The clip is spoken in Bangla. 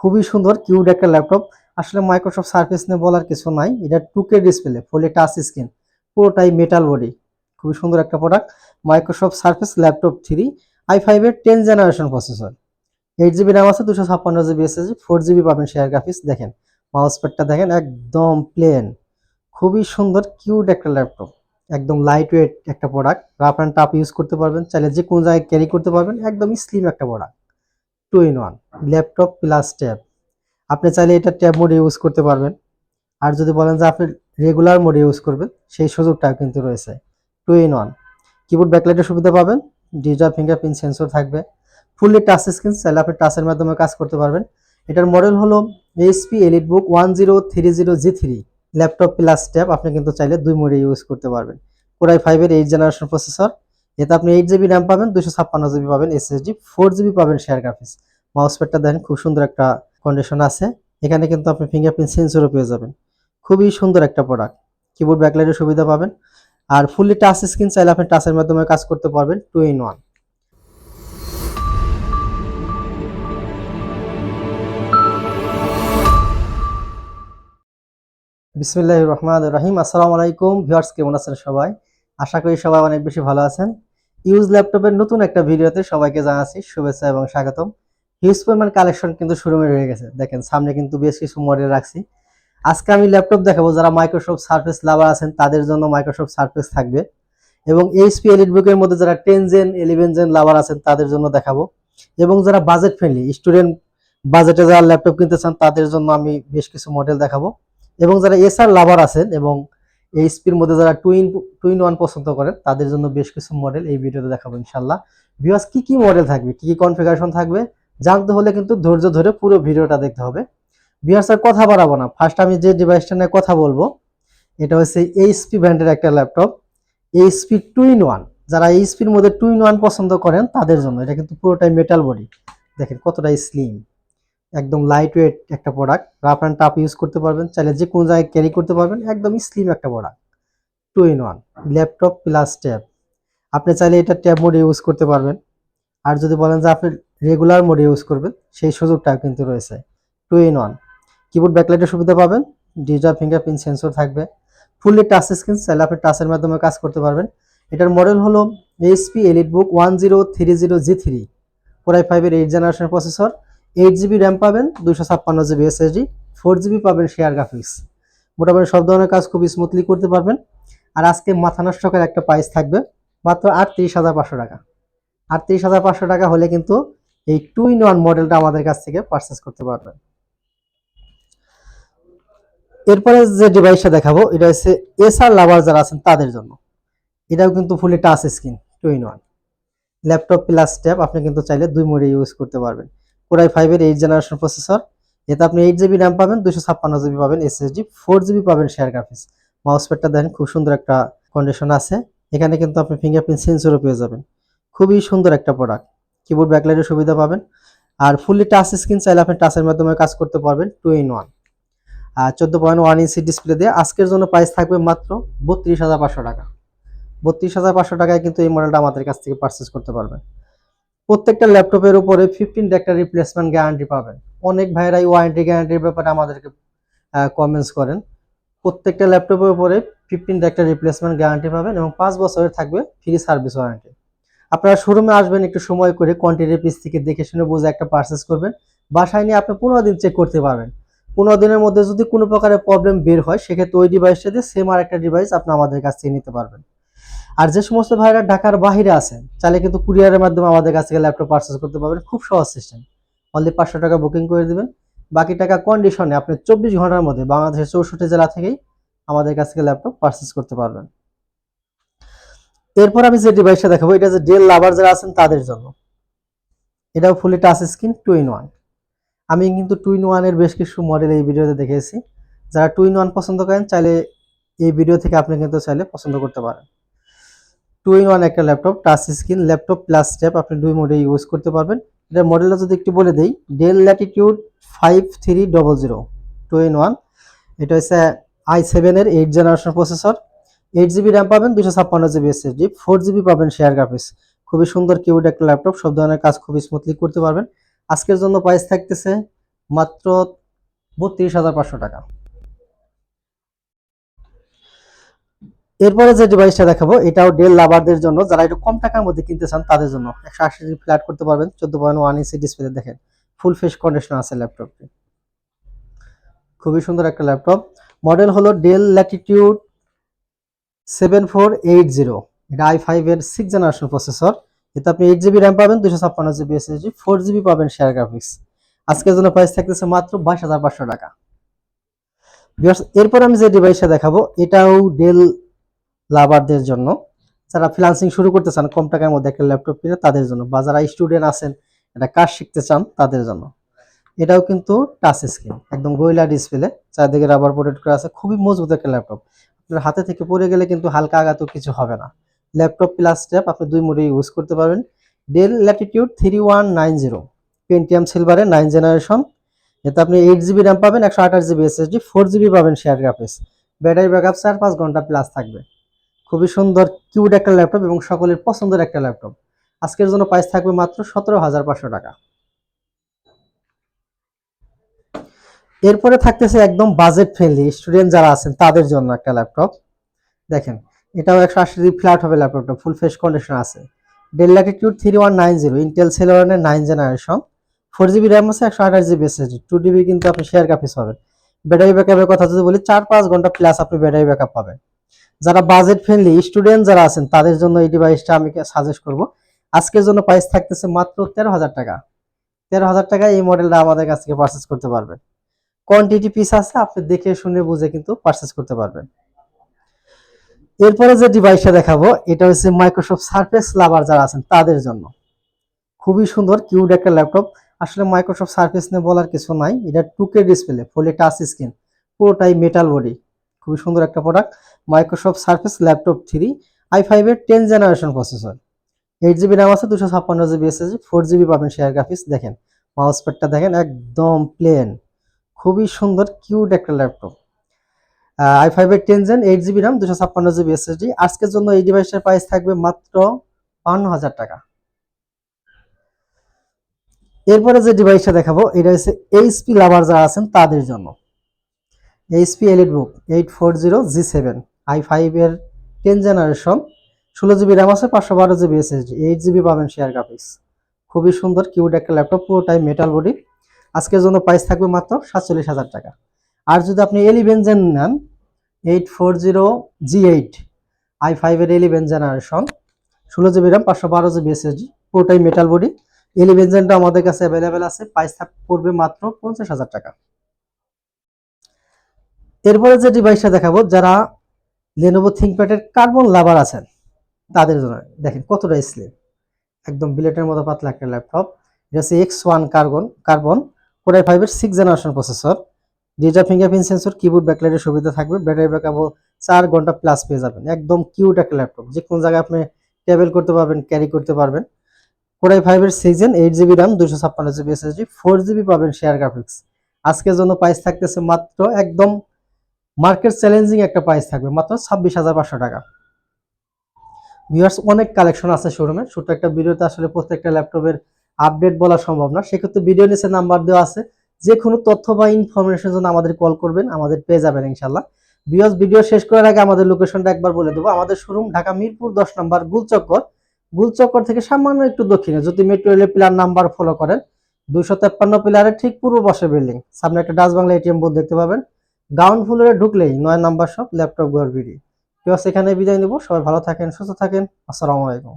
খুবই সুন্দর কিউড একটা ল্যাপটপ আসলে মাইক্রোসফট সার্ফেস নিয়ে বলার কিছু নাই। এটা টুকে ডিসপ্লে ফুলি টাচ স্ক্রিন পুরোটাই মেটাল বডি খুবই সুন্দর একটা product Microsoft Surface laptop three i ফাইভের ten generation processor eight GB RAM আছে, দুশো ছাপ্পান্ন জিবি এসএসজি ফোর জিবি পাবেন শেয়ার গ্রাফিক্স দেখেন। মাউস প্যাডটা দেখেন, একদম প্লেন খুবই সুন্দর কিউট একটা ল্যাপটপ একদম লাইট ওয়েট একটা product rough and tough use করতে পারবেন, চাইলে যে কোনো জায়গায় ক্যারি করতে পারবেন, একদম স্লিম একটা product two in one laptop plus tab আপনি চাইলে এটা ট্যাব মোডে ইউজ করতে পারবেন। আর যদি বলেন যে আপনি রেগুলার মোডে ইউজ করবেন, সেই সুযোগটাও কিন্তু রয়েছে। টু ইন ওয়ান কিবোর্ড ব্যাকলাইটের সুবিধা পাবেন ডিজিটাল ফিঙ্গারপ্রিন্ট সেন্সর থাকবে। ফুললি টাচ স্ক্রিন চাইলে আপনি টাচের মাধ্যমে কাজ করতে পারবেন। এটার মডেল হলো HP elite book one zero three zero G three laptop plus tab আপনি কিন্তু চাইলে দুই মোডে ইউজ করতে পারবেন। কোরাই ফাইভের এইট জেনারেশন প্রসেসর এতে আপনি এইট জিবি র্যাম পাবেন দুশো ছাপ্পান্ন জিবি পাবেন এসএসডি ফোর জিবি পাবেন শেয়ার গ্রাফিক্স মাউস প্যাডটা দেখেন, খুব সুন্দর একটা কন্ডিশন আছে। এখানে কিন্তু আপনি ফিঙ্গারপ্রিন্ট সেন্সরও পেয়ে যাবেন। খুবই সুন্দর একটা প্রোডাক্ট কিবোর্ড ব্যাকলাইটের সুবিধা পাবেন। আর ফুললি টাচ স্ক্রিন চাইলে আপনি টাচের মাধ্যমে কাজ করতে পারবেন টু ইন ওয়ান বিসমিল্লাহ রহমান রহিম। আসসালামু আলাইকুম। ভিউয়ার্স, কেমন আছেন সবাই? আশা করি সবাই অনেক বেশি ভালো আছেন। ইউজ ল্যাপটপের নতুন একটা ভিডিওতে সবাইকে জানাচ্ছি শুভেচ্ছা এবং স্বাগতম। হিউজ পরিমাণ কালেকশন কিন্তু শোরুমে রয়ে গেছে। দেখেন, সামনে কিন্তু বেশ কিছু মডেল রাখছি। আজকে আমি ল্যাপটপ দেখাবো যারা মাইক্রোসফট সার্ফেস লাভার আছেন, তাদের জন্য মাইক্রোসফট সার্ফেস থাকবে। এবং এইচপি এলিট বুকের মধ্যে যারা ten gen eleven gen lover আছেন, তাদের জন্য দেখাবো। এবং যারা বাজেট ফ্রেন্ডলি স্টুডেন্ট বাজেটে যারা ল্যাপটপ কিনতে চান, তাদের জন্য আমি বেশ কিছু মডেল দেখাবো। এবং যারা এসআর লাভার আছেন এবং এইচপির মধ্যে যারা টুইন টুইন ওয়ান পছন্দ করেন, তাদের জন্য বেশ কিছু মডেল এই ভিডিওতে দেখাবো ইনশাল্লাহ ভিউয়ার্স কি কি মডেল থাকবে? কি কি কনফিগারেশন থাকবে? জানতে হলে কিন্তু ধৈর্য ধরে পুরো ভিডিওটা দেখতে হবে। ভিউয়ার্স আর কথা বাড়াবো না। ফার্স্ট আমি যে ডিভাইসটা নিয়ে কথা বলব, এটা হচ্ছে এইচপি ব্র্যান্ডের একটা ল্যাপটপ এইচপি টুইন ওয়ান যারা এইচপির মধ্যে টুইন ওয়ান পছন্দ করেন, তাদের জন্য। এটা কিন্তু পুরোটাই মেটাল বডি দেখেন কতটা স্লিম একদম লাইট ওয়েট একটা product rough and tough use করতে পারবেন। চাইলে যে কোনো জায়গায় ক্যারি করতে পারবেন। একদম স্লিম একটা product two in one laptop plus tab আপনি চাইলে এটা ট্যাব মোডে ইউজ করতে পারবেন। আর যদি বলেন যে আপনি রেগুলার মোডে ইউজ করবেন, সেই সুযোগটাও কিন্তু রয়েছে। টু ইন ওয়ান কিবোর্ড ব্যাকলাইটের সুবিধা পাবেন ডিজিটাল ফিঙ্গারপ্রিন্ট সেন্সর থাকবে ফুললি টাচ স্ক্রিন চাইলে আপনি টাচের মাধ্যমে কাজ করতে পারবেন। এটার মডেল হলো HP elite book one zero three zero G three core i ফাইভের eight generation processor eight GB RAM পাবেন দুশো ছাপ্পান্ন জিবি এসএসডি ফোর জিবি পাবেন শেয়ার গ্রাফিক্স মোটামুটি সব ধরনের কাজ খুব স্মুথলি করতে পারবেন। আর আজকে মাথা নষ্টকের একটা প্রাইস থাকবে, মাত্র আটত্রিশ হাজার পাঁচশো টাকা। আটত্রিশ হাজার পাঁচশো টাকা হলে কিন্তু এই টু ইন ওয়ান মডেলটা আমাদের কাছ থেকে পারচেস করতে পারবেন। এরপরে যে ডিভাইসটা দেখাবো, এটা হচ্ছে এসআর লাভার যারা আছেন তাদের জন্য। এটাও কিন্তু fully touch screen two in one laptop plus tab আপনি কিন্তু চাইলে দুই মোডে ইউজ করতে পারবেন। কোরাই ফাইভের এইট জেনারেশন প্রসেসর এতে আপনি এইট জিবি র্যাম পাবেন দুশো ছাপ্পান্ন জিবি পাবেন এসএসডি ফোর জিবি পাবেন শেয়ার গ্রাফিক্স মাউস প্যাডটা দেখেন, খুব সুন্দর একটা কন্ডিশন আছে। এখানে কিন্তু আপনি ফিঙ্গারপ্রিন্ট সেন্সরও পেয়ে যাবেন। খুবই সুন্দর একটা প্রোডাক্ট কিবোর্ড ব্যাকলাইটের সুবিধা পাবেন। আর ফুললি টাচ স্ক্রিন চাইলে আপনি টাচের মাধ্যমে কাজ করতে পারবেন টু ইন ওয়ান আর চোদ্দ পয়েন্ট ওয়ান ইঞ্চি ডিসপ্লে দিয়ে আজকের জন্য প্রাইস থাকবে মাত্র বত্রিশ হাজার পাঁচশো টাকা। বত্রিশ হাজার পাঁচশো টাকায় কিন্তু এই মডেলটা আমাদের কাছ থেকে পারচেস করতে পারবেন। প্রত্যেকটা ল্যাপটপের উপরে ফিফটিন একটা রিপ্লেসমেন্ট গ্যারান্টি পাবেন। অনেক ভাইরাই ওয়ারেন্টি গ্যারান্টির ব্যাপারে আমাদেরকে কমেন্টস করেন। প্রত্যেকটা ল্যাপটপের উপরে ফিফটিন একটা রিপ্লেসমেন্ট গ্যারান্টি পাবেন এবং পাঁচ বছরের থাকবে ফ্রি সার্ভিস ওয়ারেন্টি আপনারা শোরুমে আসবেন, একটু সময় করে কোয়ান্টিটির পিস থেকে দেখে শুনে বুঝে একটা পারচেস করবেন। বাসায় নিয়ে আপনি পনেরো দিন চেক করতে পারবেন। পনেরো দিনের মধ্যে যদি কোনো প্রকারের প্রবলেম বের হয়, সেক্ষেত্রে ওই ডিভাইসটা দিয়ে সেম আর একটা ডিভাইস আপনি আমাদের কাছ থেকে নিতে পারবেন। আর যে সমস্ত ভাইরা ঢাকার বাহিরে আছেন, চাইলে কিন্তু কুরিয়ারের মাধ্যমে আমাদের কাছ থেকে ল্যাপটপ পারচেস করতে পারবেন। খুব সহজ সিস্টেম অনলি পাঁচশো টাকা বুকিং করে দিবেন। বাকি টাকা কন্ডিশনে আপনি চব্বিশ ঘণ্টার মধ্যে বাংলাদেশের চৌষট্টি জেলা থেকেই আমাদের কাছ থেকে ল্যাপটপ পারচেস করতে পারবেন। এরপর আমি যে ডিভাইসটা দেখাবো, এটা যে ডেল লাভার যারা আছেন তাদের জন্য। এটাও fully touch screen two in one আমি কিন্তু টু ইন ওয়ানের বেশ কিছু মডেল এই ভিডিওতে দেখেছি। যারা টু ইন ওয়ান পছন্দ করেন, চাইলে এই ভিডিও থেকে আপনি কিন্তু চাইলে পছন্দ করতে পারেন। টু ইন ওয়ান একটা laptop touch screen laptop plus tab আপনি দুই মোডে ইউজ করতে পারবেন। এটার মডেলটা যদি একটু বলে দিই Dell Latitude five three double zero two in one এটা হচ্ছে আই সেভেনের eight generation processor eight GB RAM পাবেন দুশো ছাপ্পান্ন জিবি এসএসডি ফোর জিবি পাবেন শেয়ার গ্রাফিক্স খুবই সুন্দর কিউড একটা ল্যাপটপ সব ধরনের কাজ খুবই স্মুথলি করতে পারবেন। আজকের জন্য প্রাইস থাকতেছে মাত্র বত্রিশ হাজার পাঁচশো টাকা। এরপরে যে ডিভাইসটা দেখাবো, এটাও ডেল লাভারদের জন্য। যারা একটু কম টাকার মধ্যে কিনতে চান, তাদের জন্য একশো আশি জিবি ফ্ল্যাট করতে পারবেন, চোদ্দ পয়েন্ট ওয়ান ইঞ্চি ডিসপ্লে দেখেন ফুল ফেস কন্ডিশন আছে ল্যাপটপটি খুবই সুন্দর একটা ল্যাপটপ মডেল হলো Dell Latitude seven four eight zero এটা আই ফাইভ এর সিক্স জেনারেশন প্রসেসর এতে আপনি এইট জিবি র্যাম পাবেন দুশো ছাপ্পান্ন জিবি এসএসডি ফোর জিবি পাবেন শেয়ার গ্রাফিক্স আজকের জন্য প্রাইস থাকতেছে মাত্র বাইশ হাজার পাঁচশো টাকা। এরপর আমি যে ডিভাইসটা দেখাবো, এটাও ডেল লাভারদের জন্য। যারা ফ্রিলান্সিং শুরু করতে চান, কম টাকার মধ্যে একটা ল্যাপটপ কিনে, তাদের জন্য। বা যারা স্টুডেন্ট আছেন এটা কাজ শিখতে চান, তাদের জন্য। এটাও কিন্তু টাচ স্ক্রিন একদম গোয়েলা ডিসপ্লে চারদিকে রাবার প্রোটেক্ট করা আছে, খুবই মজবুত একটা ল্যাপটপ হাতে থেকে পড়ে গেলে কিন্তু হালকা আঘাতও কিছু হবে না। ল্যাপটপ প্লাস ট্যাব আপনি দুই মোডে ইউজ করতে পারবেন। Dell Latitude three one nine zero Pentium সিলভারে nine generation এতে আপনি এইট জিবি র্যাম পাবেন, একশো আঠাশ জিবি এসএসডি ফোর জিবি পাবেন শেয়ার গ্রাফিক্স ব্যাটারি ব্যাকআপ চার পাঁচ ঘণ্টা প্লাস থাকবে। খুবই সুন্দর কিউট একটা ল্যাপটপ এবং সকলের পছন্দের একটা ল্যাপটপ। আজকের জন্য প্রাইস থাকবে মাত্র সতেরো হাজার পাঁচশো টাকা। এরপরে থাকতেছে একদম বাজেট ফ্রেন্ডলি স্টুডেন্ট যারা আছেন তাদের জন্য একটা ল্যাপটপ দেখেন, এটাও একশো আশি জিবি ফ্ল্যাট হবে ল্যাপটপটা ফুল ফেস কন্ডিশন আছে। Dell Latitude three one nine zero Intel সেলোয়ারের nine generation four GB RAM আছে, একশো আঠাশ জিবি এসএসডি টু ডিবি কিন্তু আপনি শেয়ার গ্রাফিক্স পাবেন। ব্যাটারি ব্যাকআপের কথা যদি বলি, চার পাঁচ ঘণ্টা প্লাস আপনি ব্যাটারি ব্যাকআপ পাবেন। যারা বাজেট ফ্রেন্ডলি স্টুডেন্ট যারা আছেন, তাদের জন্য এই ডিভাইসটা আমি সাজেস্ট করব। আজকের জন্য প্রাইস থাকতেছে মাত্র তেরো হাজার টাকা। তেরো হাজার টাকা এই মডেলটা আমাদের কাছ থেকে পারচেস করতে পারবেন। কোয়ান্টিটি পিস আছে, আপনি দেখে শুনে বুঝে কিন্তু পারচেস করতে পারবেন। এরপরে যে ডিভাইসটা দেখাবো, এটা হচ্ছে মাইক্রোসফট সার্ফেস লাভার যারা আছেন, তাদের জন্য। খুবই সুন্দর কিউড একটা ল্যাপটপ আসলে মাইক্রোসফট সার্ফেস নিয়ে বলার কিছু নাই, এটা two K display fully touch screen পুরোটাই মেটাল বডি খুবই সুন্দর একটা product Microsoft Surface laptop three I ফাইভের ten generation processor eight GB RAM আছে, দুশো ছাপ্পান্ন জিবি এসএসডি ফোর জিবি পাবেন শেয়ার গ্রাফিক্স দেখেন মাউস প্যাডটা দেখেন, একদম প্লেন খুবই সুন্দর কিউট একটা ল্যাপটপ আই ফাইভের ten gen eight GB RAM দুশো ছাপ্পান্ন জিবি এসএসডি আজকের জন্য এই ডিভাইসের প্রাইস থাকবে মাত্র বান্ন হাজার টাকা। এরপরে যে ডিভাইসটা দেখাবো, এটা হচ্ছে এইচপি লাভার যারা আছেন, তাদের জন্য। HP elite book eight four zero G seven I five এর টেন জেনারেশন ষোলো জিবি র্যাম আছে, পাঁচশো বারো জিবি এসএসডি এইট জিবি পাবেন শেয়ার গ্রাফিক্স খুবই সুন্দর কিউট একটা ল্যাপটপ পুরোটাই মেটাল বডি আজকের জন্য প্রাইস থাকবে মাত্র সাতচল্লিশ হাজার টাকা। আর যদি আপনি এলিভেন জেন নেন eight four zero G eight I ফাইভের এলিভেন জেনারেশন ষোলো জিবি র্যাম পাঁচশো বারো জিবি এসএসডি পুরোটাই মেটাল বডি এলিভেন জেনটা আমাদের কাছে অ্যাভেলেবেল আছে প্রাইস পড়বে মাত্র পঞ্চাশ হাজার টাকা। এরপরে যে ডিভাইসটা দেখাবো, যারা লেনোভো থিঙ্কপ্যাডের কার্বন লাভার আছেন, তাদের জন্য দেখেন কতটা স্লিম একদম বিলেটের মতো পাতলা একটা ল্যাপটপ এটা হচ্ছে X one carbon carbon core i ফাইভের six generation processor digital fingerprint sensor keyboard ব্যাকলাইটের সুবিধা থাকবে ব্যাটারি ব্যাকআপও চার ঘণ্টা প্লাস পেয়ে যাবেন। একদম কিউট একটা ল্যাপটপ যে কোনো জায়গায় আপনি ট্রাভেল করতে পারবেন ক্যারি করতে পারবেন। কোরাই ফাইভের সিজন এইট জিবি র্যাম দুশো ছাপ্পান্ন জিবি এসএসডি ফোর জিবি পাবেন শেয়ার গ্রাফিক্স আজকের জন্য প্রাইস থাকতেছে মাত্র একদম মার্কেট চ্যালেঞ্জিং একটা প্রাইস থাকবে, মাত্র ছাব্বিশ হাজার পাঁচশো টাকা। ভিউয়ার্স অনেক কালেকশন আছে শোরুমে ছোট একটা ভিডিওতে আসলে প্রত্যেকটা ল্যাপটপের আপডেট বলা সম্ভব না, সেক্ষেত্রে ভিডিও নিচে নাম্বার দেওয়া আছে। যে কোনো তথ্য বা ইনফরমেশনের জন্য আমাদের কল করবেন, আমাদের পেয়ে যাবেন ইনশাল্লাহ বিয়স ভিডিও শেষ করার আগে আমাদের লোকেশনটা একবার বলে দেবো। আমাদের শোরুম ঢাকা মিরপুর দশ নম্বর গুলচক্কর। গুলচক্কর থেকে সামান্য একটু দক্ষিণে যদি মেট্রো রেলের পিলার নাম্বার ফলো করেন, দুইশো তেপ্পান্ন পিলারের ঠিক পূর্ব পাশে বিল্ডিং সামনে একটা ডাচ বাংলা এটিএম বোর্ড দেখতে পাবেন। গ্রাউন্ড ফ্লোরে ঢুকলেই নয় নাম্বার সব ল্যাপটপ ঘর, বিডি। কেউ সেখানে বিদায় নিব। সবাই ভালো থাকেন, সুস্থ থাকেন। আসসালামু আলাইকুম।